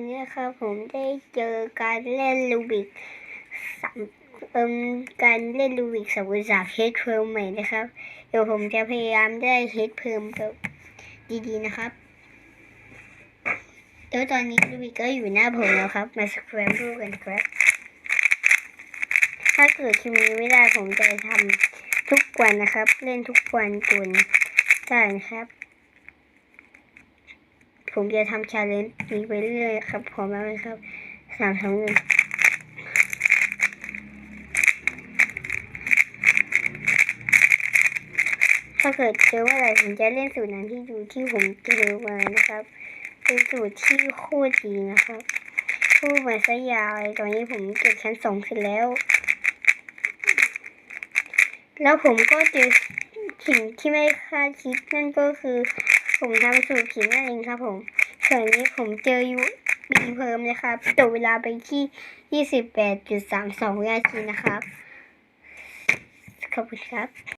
วันนี้ครับผมได้เจอการเล่นลูบิกสามเอิมการเล่นลูบิกสมุทรจาเฮดเพิ่มใหม่นะครับ เดี๋ยวผมจะพยายามได้เฮดเพิ่มกับดีๆนะครับเดี๋ยวตอนนี้ลูบิกก็อยู่หน้าผมแล้วครับ มาสแครมดูกันครับ ถ้าเกิดคลิปนี้ไม่ได้ผมจะทำทุกวันนะครับ เล่นทุกวันจนได้นะครับ ผมจะทำชาเลนจ์นี้ไปเรื่อยๆครับพร้อมแล้วนครับสามสองหนึ่งถ้าเกิดเจอว่าอะไรผมจะเล่นสูตรนั้นที่ดูที่ผมเจอมานะครับ เป็นสูตรที่โคตรดีนะครับพูดมาซะยาวเลยตอนนี้ผมเก็บชั้นสองเสร็จแล้ว แล้วผมก็เจอสิ่งที่ไม่คาดคิดนั่นก็คือ ผมทำสูตรผิดนั่นเองครับผมส่วนนี้ผมเจอยูบีเพิ่มนะครับตัวเวลาไปที่ 28.32วินาทีนะครับขอบคุณครับ